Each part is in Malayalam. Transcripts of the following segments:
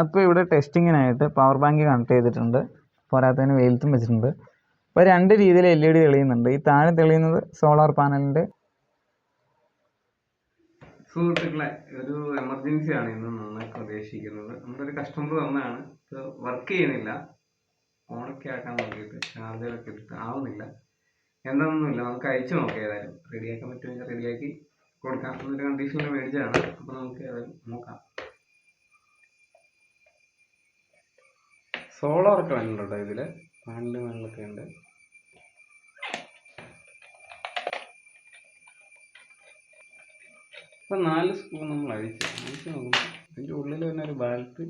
അപ്പോൾ ഇവിടെ ടെസ്റ്റിങ്ങിനായിട്ട് പവർ ബാങ്ക് കണക്ട് ചെയ്തിട്ടുണ്ട്. പോരാത്തതിന് വെയിലത്തും വെച്ചിട്ടുണ്ട്. അപ്പോൾ രണ്ട് രീതിയിൽ എൽ ഇ ഡി തെളിയുന്നുണ്ട്. ഈ താഴെ തെളിയുന്നത് സോളാർ പാനലിന്റെ സുഹൃത്തുക്കളെ ഒരു എമർജൻസി ആണ് ഇന്ന് നന്നായി പ്രതീക്ഷിക്കുന്നത്. നമ്മുടെ ഒരു കസ്റ്റമർ തന്നാണ് ഇത് വർക്ക് ചെയ്യുന്നില്ല ഓണൊക്കെ ആക്കാൻ നോക്കിയിട്ട് ചാർജറൊക്കെ ഇട്ടിട്ട് ആവുന്നില്ല. എന്താണെന്നൊന്നുമില്ല നമുക്ക് അയച്ചു നോക്കാം ഏതായാലും. റെഡിയാക്കാൻ പറ്റുമെങ്കിൽ റെഡിയാക്കി കൊടുക്കാം. എന്നൊരു കണ്ടീഷനിൽ മേടിച്ചതാണ്. അപ്പോൾ നമുക്ക് ഏതായാലും നോക്കാം. സോളാറൊക്കെ വരുന്നുണ്ടോ ഇതിൽ പാനൽ മേളിലൊക്കെ ഉണ്ട്. ഇപ്പൊ നാല് സ്പൂൺ നമ്മൾ അഴിച്ചു. അഴിച്ച് നോക്കുമ്പോൾ ഇതിന്റെ ഉള്ളിൽ തന്നെ ഒരു ബാറ്ററി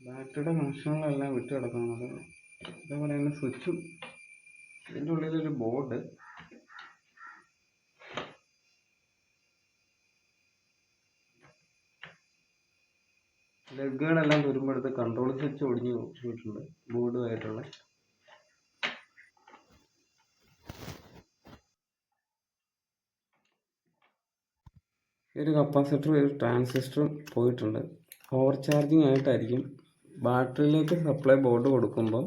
ബാറ്ററിയുടെ കണക്ഷനുകളെല്ലാം വിട്ട് കിടക്കുന്നത് അതേപോലെ തന്നെ സ്വിച്ചും ഇതിന്റെ ഉള്ളിലൊരു ബോർഡ്. ലെഗുകളെല്ലാം വരുമ്പോഴത്തെ കൺട്രോൾ സ്വിച്ച് ഒടിഞ്ഞു പോയിട്ടുണ്ട് ബോർഡുമായിട്ടുള്ള ഒരു കപ്പാസിറ്ററും ഒരു ട്രാൻസിസ്റ്ററും പോയിട്ടുണ്ട്. ഓവർ ചാർജിങ് ആയിട്ടായിരിക്കും. ബാറ്ററിയിലേക്ക് സപ്ലൈ ബോർഡ് കൊടുക്കുമ്പോൾ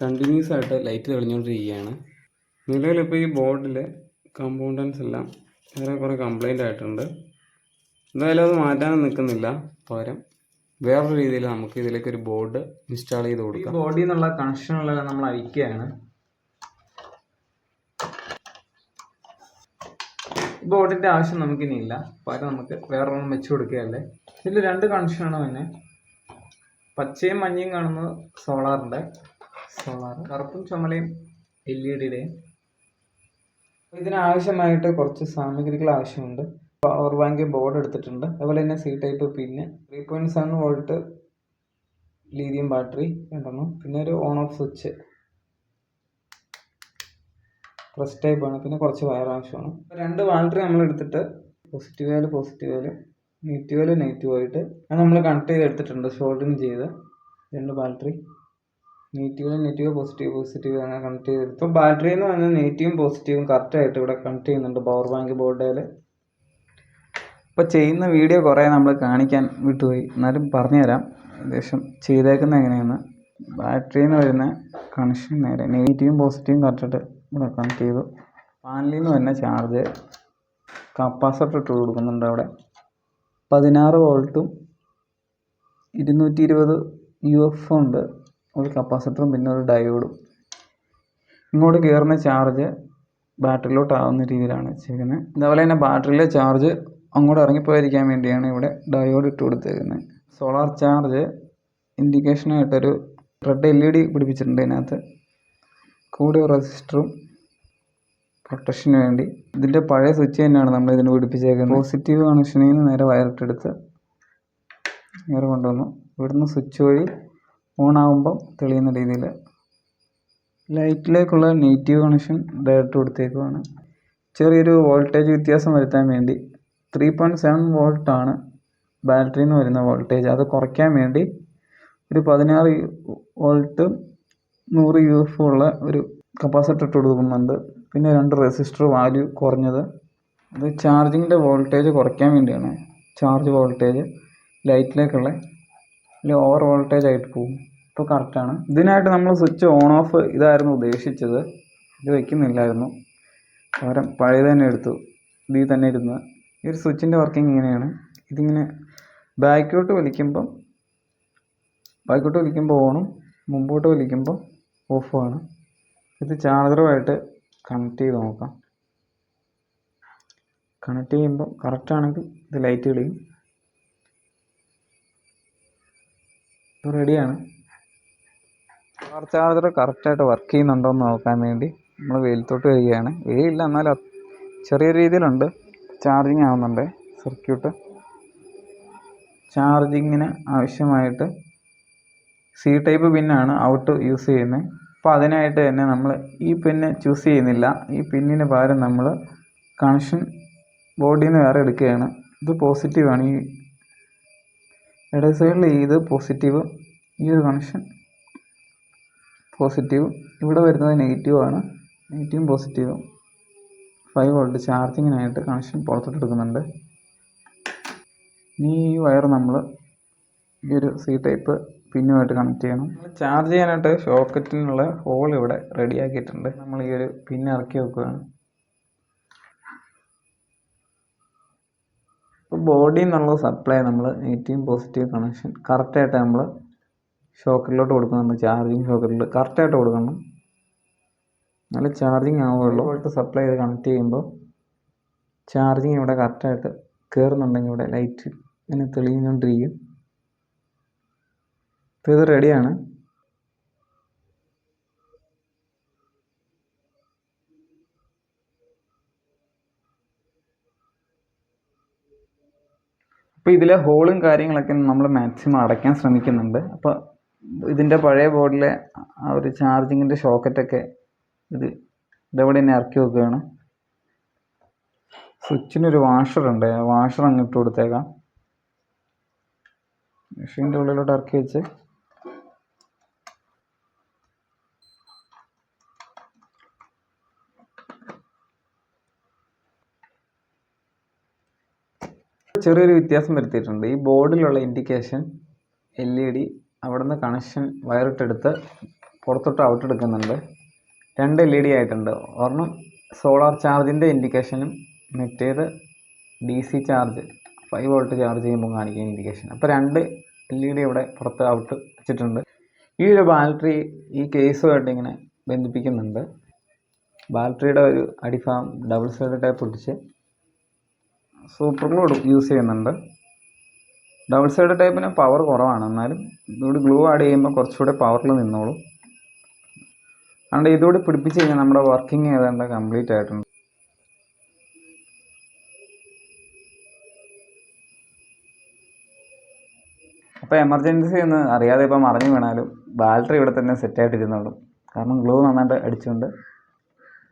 കണ്ടിന്യൂസ് ആയിട്ട് ലൈറ്റ് തെളിഞ്ഞുകൊണ്ടിരിക്കുകയാണ്. നിലവിലിപ്പോൾ ഈ ബോർഡിൽ കമ്പൗണ്ടൻസ് എല്ലാം വേറെ കുറേ കംപ്ലൈന്റ് ആയിട്ടുണ്ട്. എന്തായാലും അത് മാറ്റാനും നിൽക്കുന്നില്ല പകരം വേറൊരു രീതിയിൽ നമുക്ക് ഇതിലേക്ക് ഒരു ബോർഡ് ഇൻസ്റ്റാൾ ചെയ്ത് കൊടുക്കാം. ബോഡിയിൽ നിന്നുള്ള ഉള്ളത് നമ്മൾ അഴിക്കുകയാണ്. ആവശ്യം ബോർഡിന്റെ ആവശ്യം നമുക്കിനിയില്ല. പകരം നമുക്ക് വേറൊരെണ്ണം വെച്ച് കൊടുക്കുകയല്ലേ? ഇതിൽ രണ്ട് കണക്ഷനാണ് പിന്നെ. പച്ചയും മഞ്ഞയും കാണുന്നത് സോളാറിന്റെ സോളാർ കറുപ്പും ചുമലയും എൽ ഇ ഡിയുടെയും ഇതിനാവശ്യമായിട്ട് കുറച്ച് സാമഗ്രികൾ ആവശ്യമുണ്ട്. പവർ ബാങ്ക് ബോർഡ് എടുത്തിട്ടുണ്ട്. അതുപോലെ തന്നെ സി ടൈപ്പ് പിന്നെ three point seven volt lithium battery രണ്ടെണ്ണം പിന്നെ ഒരു on off switch press type ആണ്. പിന്നെ കുറച്ച് വയർ ആവശ്യമാണ്. രണ്ട് ബാറ്ററി നമ്മൾ എടുത്തിട്ട് പോസിറ്റീവ് ആയാലും പോസിറ്റീവ് ആയാലും നെഗറ്റീവ് ആയാലും നെഗറ്റീവ് ആയിട്ട് അത് നമ്മൾ കണക്ട് ചെയ്ത് എടുത്തിട്ടുണ്ട്. ഷോൾഡിങ് ചെയ്ത് രണ്ട് battery negative negative positive positive അങ്ങനെ കണക്ട് ചെയ്ത് ഇപ്പോൾ ബാറ്ററി എന്ന് പറഞ്ഞാൽ നെഗറ്റീവും പോസിറ്റീവും കറക്റ്റായിട്ട് ഇവിടെ കണക്ട് ചെയ്യുന്നുണ്ട് പവർ ബാങ്ക് ബോർഡിൽ ഇപ്പോൾ ചെയ്യുന്ന വീഡിയോ കുറേ നമ്മൾ കാണിക്കാൻ വിട്ടുപോയി. എന്നാലും പറഞ്ഞുതരാം. ഏകദേശം ചെയ്തേക്കുന്ന എങ്ങനെയാണ്? ബാറ്ററിയിൽ നിന്ന് വരുന്ന കണക്ഷൻ നേരെ നെഗറ്റീവും പോസിറ്റീവും കറക്റ്റായിട്ട് ഇവിടെ കണക്ട് ചെയ്തു. പാനലിൽ നിന്ന് വരുന്ന ചാർജ് കപ്പാസിറ്റർ ഇട്ട് കൊടുക്കുന്നുണ്ട് അവിടെ. പതിനാറ് വോൾട്ടും ഇരുന്നൂറ്റി ഇരുപത് യു എഫ് ഉണ്ട്. ഒരു കപ്പാസിറ്ററും പിന്നെ ഒരു ഡയോഡും ഇങ്ങോട്ട് കയറുന്ന ചാർജ് ബാറ്ററിയിലോട്ടാവുന്ന രീതിയിലാണ് വെച്ചേക്കുന്നത് അതുപോലെ തന്നെ ബാറ്ററിയിലെ ചാർജ് അങ്ങോട്ട് ഇറങ്ങിപ്പോയിരിക്കാൻ വേണ്ടിയാണ് ഇവിടെ ഡയോഡ് ഇട്ട് കൊടുത്തേക്കുന്നത്. സോളാർ ചാർജ് ഇൻഡിക്കേഷനായിട്ടൊരു റെഡ് എൽ ഇ ഡി പിടിപ്പിച്ചിട്ടുണ്ട് ഇതിനകത്ത് കൂടെ റെസിസ്റ്ററും പ്രൊട്ടക്ഷന് വേണ്ടി. ഇതിന്റെ പഴയ സ്വിച്ച് തന്നെയാണ് നമ്മൾ ഇതിന് പിടിപ്പിച്ചേക്കുന്നത്. പോസിറ്റീവ് കണക്ഷനിൽ നിന്ന് നേരെ വയറിട്ടെടുത്ത് നേരെ കൊണ്ടുവന്നു. ഇവിടുന്ന് സ്വിച്ച് വഴി ഓൺ ആകുമ്പം തെളിയുന്ന രീതിയിൽ ലൈറ്റിലേക്കുള്ള നെഗറ്റീവ് കണക്ഷൻ ഡയറക്റ്റ് കൊടുത്തേക്കുവാണ്. ചെറിയൊരു വോൾട്ടേജ് വ്യത്യാസം വരുത്താൻ വേണ്ടി ത്രീ പോയിന്റ് സെവൻ വോൾട്ടാണ് ബാറ്ററിയിൽ നിന്ന് വരുന്ന വോൾട്ടേജ് അത് കുറയ്ക്കാൻ വേണ്ടി ഒരു പതിനാറ് വോൾട്ട് നൂറ് യു എഫ് ഉള്ള ഒരു കപ്പാസിറ്റർ ഇട്ട് കൊടുക്കുന്നുണ്ട്. പിന്നെ രണ്ട് റെസിസ്റ്റർ വാല്യൂ കുറഞ്ഞത്. അത് ചാർജിങ്ങിന്റെ വോൾട്ടേജ് കുറയ്ക്കാൻ വേണ്ടിയാണ്. ചാർജ് വോൾട്ടേജ് ലൈറ്റിലേക്കുള്ള അല്ലെങ്കിൽ ഓവർ വോൾട്ടേജ് ആയിട്ട് പോകും. ഇപ്പോൾ കറക്റ്റാണ് ഇതിനായിട്ട് നമ്മൾ സ്വിച്ച് ഓൺ ഓഫ് ഇതായിരുന്നു ഉദ്ദേശിച്ചത്. ഇത് വയ്ക്കുന്നില്ലായിരുന്നു പകരം പഴയത് തന്നെ എടുത്തു. ഇതിൽ തന്നെ ഇരുന്ന് ഈ ഒരു സ്വിച്ചിന്റെ വർക്കിംഗ് ഇങ്ങനെയാണ്. ഇതിങ്ങനെ ബാക്കോട്ട് വലിക്കുമ്പം ബാക്കോട്ട് വലിക്കുമ്പോൾ ഓണും മുമ്പോട്ട് വലിക്കുമ്പോൾ ഓഫുമാണ് ഇത് ചാർജറുമായിട്ട് കണക്ട് ചെയ്ത് നോക്കാം. കണക്ട് ചെയ്യുമ്പോൾ കറക്റ്റാണെങ്കിൽ ഇത് ലൈറ്റ് കളിയും ഇപ്പോൾ റെഡിയാണ്. ചാർജർ കറക്റ്റായിട്ട് വർക്ക് ചെയ്യുന്നുണ്ടോ എന്ന് നോക്കാൻ വേണ്ടി നമ്മൾ വെയിലത്തോട്ട് വരികയാണ്. വെയിലില്ല എന്നാലും ചെറിയ രീതിയിലുണ്ട്. ചാർജിങ് ആവുന്നുണ്ട്. സർക്യൂട്ട് ചാർജിങ്ങിന് ആവശ്യമായിട്ട് സി ടൈപ്പ് പിന്നാണ് ഔട്ട് യൂസ് ചെയ്യുന്നത്. അപ്പോൾ അതിനായിട്ട് തന്നെ നമ്മൾ ഈ പിന്ന് ചൂസ് ചെയ്യുന്നില്ല. ഈ പിന്നിന് പകരം നമ്മൾ കണക്ഷൻ ബോർഡിൽ നിന്ന് വേറെ എടുക്കുകയാണ്. ഇത് പോസിറ്റീവാണ് ഈ ഇടത് സൈഡിൽ ഇത് പോസിറ്റീവ് ഈ ഒരു കണക്ഷൻ പോസിറ്റീവ് ഇവിടെ വരുന്നത് നെഗറ്റീവാണ് നെഗറ്റീവും പോസിറ്റീവും ഫൈവ് വോൾട്ട് ചാർജിങ്ങിനായിട്ട് കണക്ഷൻ പുറത്തോട്ട് എടുക്കുന്നുണ്ട് ഇനി ഈ വയർ നമ്മൾ ഈ ഒരു സി ടൈപ്പ് പിന്നുമായിട്ട് കണക്ട് ചെയ്യണം. ചാർജ് ചെയ്യാനായിട്ട് ഷോക്കറ്റിനുള്ള ഹോൾ ഇവിടെ റെഡിയാക്കിയിട്ടുണ്ട് നമ്മൾ ഈ ഒരു പിന്ന് ഇറക്കി വെക്കുകയാണ്. ഇപ്പോൾ ബോഡിയിൽ നിന്നുള്ള സപ്ലൈ നമ്മൾ നെഗറ്റീവ് പോസിറ്റീവ് കണക്ഷൻ കറക്റ്റായിട്ട് നമ്മൾ ഷോക്കറ്റിലോട്ട് കൊടുക്കുന്നുണ്ട്. ചാർജിങ് ഷോക്കറ്റിൽ കറക്റ്റായിട്ട് കൊടുക്കണം. നല്ല ചാർജിങ് ആവുകയുള്ളൂ. വോൾട്ട് സപ്ലൈ ചെയ്ത് കണക്ട് ചെയ്യുമ്പോൾ ചാർജിങ് ഇവിടെ കറക്റ്റായിട്ട് കയറുന്നുണ്ടെങ്കിൽ ഇവിടെ ലൈറ്റ് ഇങ്ങനെ തെളിഞ്ഞുകൊണ്ടിരിക്കും. ഇപ്പോൾ ഇത് റെഡിയാണ് അപ്പോൾ ഇതിലെ ഹോളും കാര്യങ്ങളൊക്കെ നമ്മൾ മാക്സിമം അടയ്ക്കാൻ ശ്രമിക്കുന്നുണ്ട്. അപ്പോൾ ഇതിന്റെ പഴയ ബോർഡിലെ ആ ഒരു ചാർജിങ്ങിന്റെ ഷോക്കറ്റൊക്കെ ഇത് ഇതെവിടെ തന്നെ ഇറക്കി വെക്കുകയാണ്? സ്വിച്ചിനൊരു വാഷറുണ്ട് വാഷർ അങ്ങ് ഇട്ട് കൊടുത്തേക്കാം. മെഷീന്റെ ഉള്ളിലോട്ട് ഇറക്കി വെച്ച്. ചെറിയൊരു വ്യത്യാസം വരുത്തിയിട്ടുണ്ട്. ഈ ബോർഡിലുള്ള ഇൻഡിക്കേഷൻ എൽ ഇ ഡി അവിടുന്ന് കണക്ഷൻ വയറിട്ടെടുത്ത് പുറത്തോട്ട് ഔട്ട് എടുക്കുന്നുണ്ട്. രണ്ട് എൽ ഇ ഡി ആയിട്ടുണ്ട്. ഒരെണ്ണം സോളാർ ചാർജിന്റെ ഇൻഡിക്കേഷനും മറ്റേത് D C charge five volt charge ചെയ്യുമ്പോൾ കാണിക്കുന്ന ഇൻഡിക്കേഷൻ അപ്പോൾ രണ്ട് എൽ ഇ ഡി ഇവിടെ പുറത്ത് ഔട്ട് വെച്ചിട്ടുണ്ട്. ഈ ഒരു ബാറ്ററി ഈ കേസുമായിട്ട് ഇങ്ങനെ ബന്ധിപ്പിക്കുന്നുണ്ട്. ബാറ്ററിയുടെ ഒരു അടിഫാം ഡബിൾ സൈഡ് ടൈപ്പ് ഒട്ടിച്ച് സൂപ്പർ ഗ്ലൂ യൂസ് ചെയ്യുന്നുണ്ട്. ഡബിൾ സൈഡ് ടൈപ്പിന് പവർ കുറവാണ്. എന്നാലും ഇതുകൂടി ഗ്ലൂ ആഡ് ചെയ്യുമ്പോൾ കുറച്ചുകൂടെ പവറിൽ നിന്നോളും. അതുകൊണ്ട് ഇതോട് പിടിപ്പിച്ച് കഴിഞ്ഞാൽ നമ്മുടെ വർക്കിംഗ് ഏതാണ്ട് കംപ്ലീറ്റ് ആയിട്ടുണ്ട്. അപ്പോൾ എമർജൻസി എന്ന് അറിയാതെ ഇപ്പം മറിഞ്ഞു വീണാലും ബാറ്ററി ഇവിടെ തന്നെ സെറ്റായിട്ടിരുന്നോളും കാരണം ഗ്ലൂ നന്നായിട്ട് അടിച്ചുകൊണ്ട്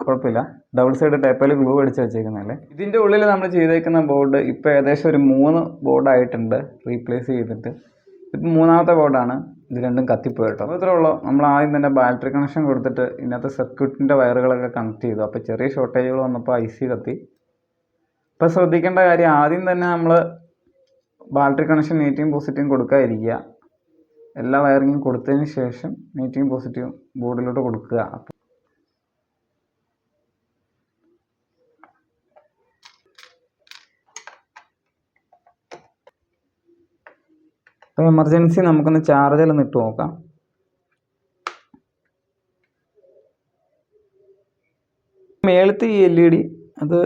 കുഴപ്പമില്ല. ഡബിൾ സൈഡ് ടൈപ്പിൽ ഗ്ലൂ അടിച്ച് വെച്ചേക്കുന്നതല്ലേ? ഇതിന്റെ ഉള്ളിൽ നമ്മൾ ചെയ്തേക്കുന്ന ബോർഡ് ഇപ്പോൾ ഏകദേശം ഒരു മൂന്ന് ബോർഡായിട്ടുണ്ട് റീപ്ലേസ് ചെയ്തിട്ട്. ഇപ്പം മൂന്നാമത്തെ ബോർഡാണ് ഇത് രണ്ടും കത്തിപ്പോയി കേട്ടോ. അപ്പോൾ ഇത്രേ ഉള്ളൂ. നമ്മൾ ആദ്യം തന്നെ ബാറ്ററി കണക്ഷൻ കൊടുത്തിട്ട് ഇതിനകത്ത് സർക്യൂട്ടിന്റെ വയറുകളൊക്കെ കണക്ട് ചെയ്തു. അപ്പോൾ ചെറിയ ഷോർട്ടേജുകൾ വന്നപ്പോൾ ഐ സി കത്തി. ഇപ്പോൾ ശ്രദ്ധിക്കേണ്ട കാര്യം ആദ്യം തന്നെ നമ്മൾ ബാറ്ററി കണക്ഷൻ നെഗറ്റീവും പോസിറ്റീവും കൊടുക്കാതിരിക്കുക. എല്ലാ വയറിങ്ങും കൊടുത്തതിന് ശേഷം നെഗറ്റീവും പോസിറ്റീവും ബോർഡിലോട്ട് കൊടുക്കുക. അപ്പോൾ എമർജൻസി നമുക്കൊന്ന് ചാർജിലൊന്ന് ഇട്ട് നോക്കാം. മേളത്തെ ഈ എൽ ഇ ഡി അത്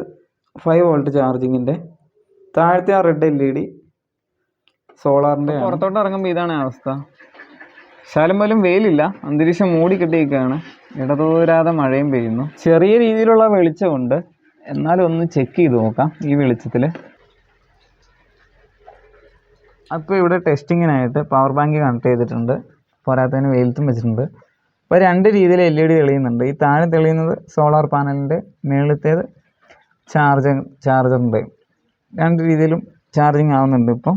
ഫൈവ് വോൾട്ട് ചാർജിങ്ങിന്റെ താഴത്തെ ആ റെഡ് എൽ ഇ ഡി സോളാറിന്റെ പുറത്തോട്ട് ഇറങ്ങുമ്പോൾ ഇതാണ് അവസ്ഥ. ശാലം പോലും വെയിലില്ല. അന്തരീക്ഷം മൂടി ഇടതൂരാതെ ഇടതോരാതെ മഴയും പെയ്യുന്നു. ചെറിയ രീതിയിലുള്ള വെളിച്ചമുണ്ട്. എന്നാലും ഒന്ന് ചെക്ക് ചെയ്ത് നോക്കാം ഈ വെളിച്ചത്തിൽ അപ്പോൾ ഇവിടെ ടെസ്റ്റിങ്ങിനായിട്ട് പവർ ബാങ്ക് കണക്ട് ചെയ്തിട്ടുണ്ട്. പോരാത്തതിന് വെയിലത്തും വെച്ചിട്ടുണ്ട്. അപ്പോൾ രണ്ട് രീതിയിൽ എൽ ഇ ഡി തെളിയുന്നുണ്ട്. ഈ താഴെ തെളിയുന്നത് സോളാർ പാനലിന്റെ മേളത്തേത് ചാർജർ ചാർജറിന്റെ രണ്ട് രീതിയിലും ചാർജിങ് ആവുന്നുണ്ട് ഇപ്പം.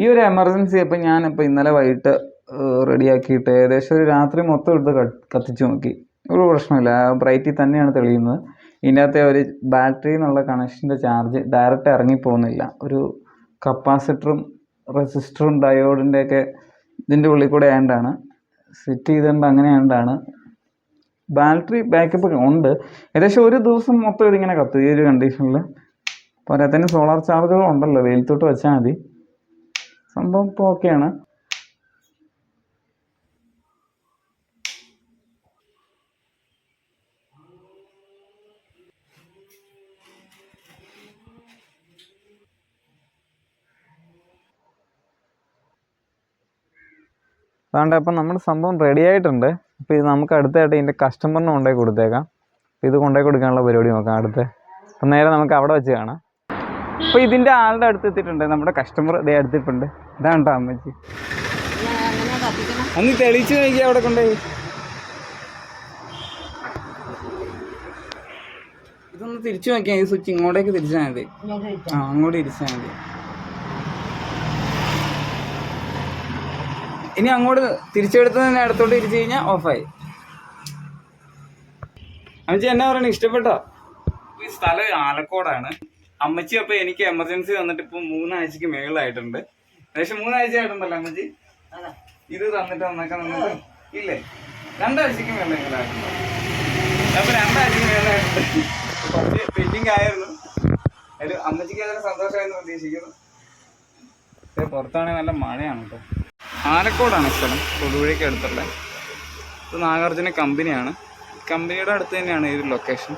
ഈ ഒരു എമർജൻസി അപ്പം ഞാനിപ്പോൾ ഇന്നലെ വൈകിട്ട് റെഡിയാക്കിയിട്ട് ഏകദേശം ഒരു രാത്രി മൊത്തം എടുത്ത് കത്തിച്ചു നോക്കി. ഒരു പ്രശ്നമില്ല. ബ്രൈറ്റിൽ തന്നെയാണ് തെളിയുന്നത്. ഇതിനകത്ത് ഒരു ബാറ്ററി എന്നുള്ള കണക്ഷന്റെ ചാർജ് ഡയറക്റ്റ് ഇറങ്ങിപ്പോകുന്നില്ല. ഒരു കപ്പാസിറ്ററും റെസിസ്റ്ററും ഡയോഡിന്റെ ഒക്കെ ഇതിന്റെ ഉള്ളിൽ കൂടെ ആയതുകൊണ്ടാണ്. സെറ്റ് ചെയ്തുകൊണ്ട് അങ്ങനെ ആയതുകൊണ്ടാണ്. ബാറ്ററി ബാക്കപ്പ് ഉണ്ട്. ഏകദേശം ഒരു ദിവസം മൊത്തം ഇതിങ്ങനെ കത്തും. ഈ ഒരു കണ്ടീഷനിൽ പോരാത്തതിന് സോളാർ ചാർജുകൾ ഉണ്ടല്ലോ. വെയിലത്തോട്ട് വെച്ചാൽ മതി. സംഭവം ഇപ്പോൾ ഓക്കെയാണ് അതുകൊണ്ട് അപ്പം നമ്മൾ സംഭവം റെഡി ആയിട്ടുണ്ട്. അപ്പോൾ ഇത് നമുക്ക് അടുത്തായിട്ട് ഇതിന്റെ കസ്റ്റമറിന് കൊണ്ടുപോയി കൊടുത്തേക്കാം. ഇത് കൊണ്ടുപോയി കൊടുക്കാനുള്ള പരിപാടി നോക്കാം അടുത്ത്. അപ്പം നേരെ നമുക്ക് അവിടെ വെച്ച് കാണാം. അപ്പോൾ ഇതിന്റെ ആളുടെ അടുത്ത് എത്തിയിട്ടുണ്ട്. നമ്മുടെ കസ്റ്റമർ ഇതേ അടുത്തിട്ടുണ്ട്. ഇതാണ് കേട്ടോ അമ്മച്ചി. അന്ന് തെളിച്ച് നോക്കി അവിടെ കൊണ്ടുപോയി ഇതൊന്ന് തിരിച്ചു നോക്കിയാൽ ഈ സ്വിച്ച് ഇങ്ങോട്ടേക്ക് തിരിച്ചാൽ മതി. ആ അങ്ങോട്ട് തിരിച്ചാൽ മതി. ഇനി അങ്ങോട്ട് തിരിച്ചെടുത്ത് തന്നെ അടുത്തോട്ട് തിരിച്ചു കഴിഞ്ഞാൽ ഓഫായി. അമ്മച്ചി എന്നാ പറയണേ? ഇഷ്ടപ്പെട്ടോ? ഈ സ്ഥലം ആലക്കോടാണ്. അമ്മച്ചി അപ്പൊ എനിക്ക് എമർജൻസി വന്നിട്ട് ഇപ്പൊ മൂന്നാഴ്ചക്ക് മേളിലായിട്ടുണ്ട്. ഏകദേശം മൂന്നാഴ്ച ആയിട്ടുണ്ടല്ലോ അമ്മച്ചി? ഇത് തന്നിട്ട് വന്നേക്കാൻ നമുക്ക് ഇല്ലേ? രണ്ടാഴ്ചക്ക് മേളിലായിട്ടുണ്ട്. അപ്പൊ രണ്ടാഴ്ചക്ക് മേളിലായിട്ടുണ്ട്. കുറച്ച് പെൻഡിങ് ആയിരുന്നു. അതിൽ അമ്മച്ചിക്ക് അതിന് സന്തോഷമായിരുന്നു പ്രതീക്ഷിക്കുന്നു. പുറത്താണെങ്കിൽ നല്ല മഴയാണ് കേട്ടോ. ആലക്കോടാണ് സ്ഥലം. തൊടുപുഴയ്ക്ക് അടുത്തുള്ള. ഇത് നാഗാർജുന കമ്പനിയാണ്. കമ്പനിയുടെ അടുത്ത് തന്നെയാണ് ഈ ഒരു ലൊക്കേഷൻ